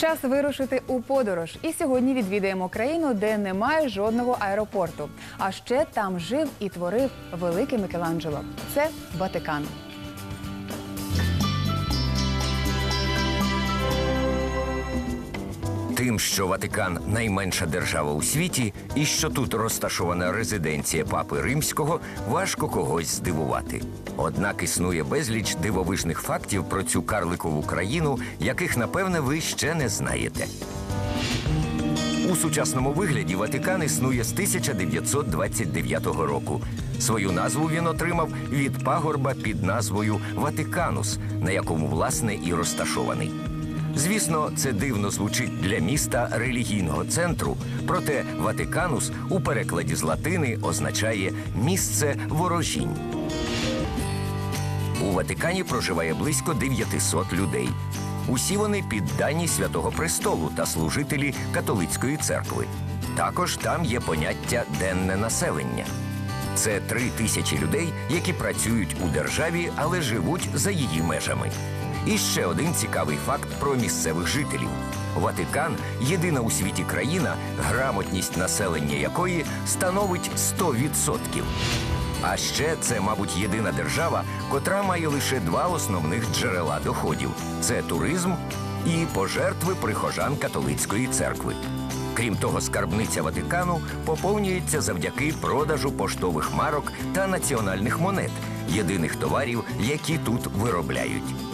Час вирушити у подорож. І сьогодні відвідаємо країну, де немає жодного аеропорту. А ще там жив і творив великий Микеланджело. Це Ватикан. Тим, що Ватикан найменша держава у світі, і що тут розташована резиденція папи римського, важко когось здивувати. Однак існує безліч дивовижних фактів про цю карликову країну, яких напевне ви ще не знаєте. У сучасному вигляді Ватикан існує з 1929 року. Свою назву він отримав від пагорба під назвою Ватиканус, на якому власне і розташований. Звісно, це дивно звучить для міста релігійного центру, проте Ватиканус у перекладі з латини означає місце ворожінь. У Ватикані проживає близько 900 людей. Усі вони піддані Святого Престолу та служителі католицької церкви. Також там є поняття денне населення. Це три тисячі людей, які працюють у державі, але живуть за її межами. І ще один цікавий факт про місцевих жителів. Ватикан єдина у світі країна, грамотність населення якої становить 100%. А ще це, мабуть, єдина держава, котра має лише два основних джерела доходів: це туризм і пожертви прихожан католицької церкви. Крім того, скарбниця Ватикану поповнюється завдяки продажу поштових марок та національних монет, єдиних товарів, які тут виробляють.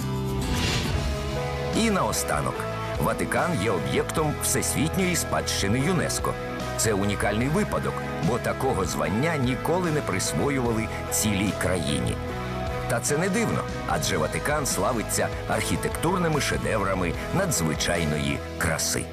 І наостанок, Ватикан є об'єктом всесвітньої спадщини ЮНЕСКО. Це унікальний випадок, бо такого звання ніколи не присвоювали цілій країні. Та це не дивно, адже Ватикан славиться архітектурними шедеврами надзвичайної краси.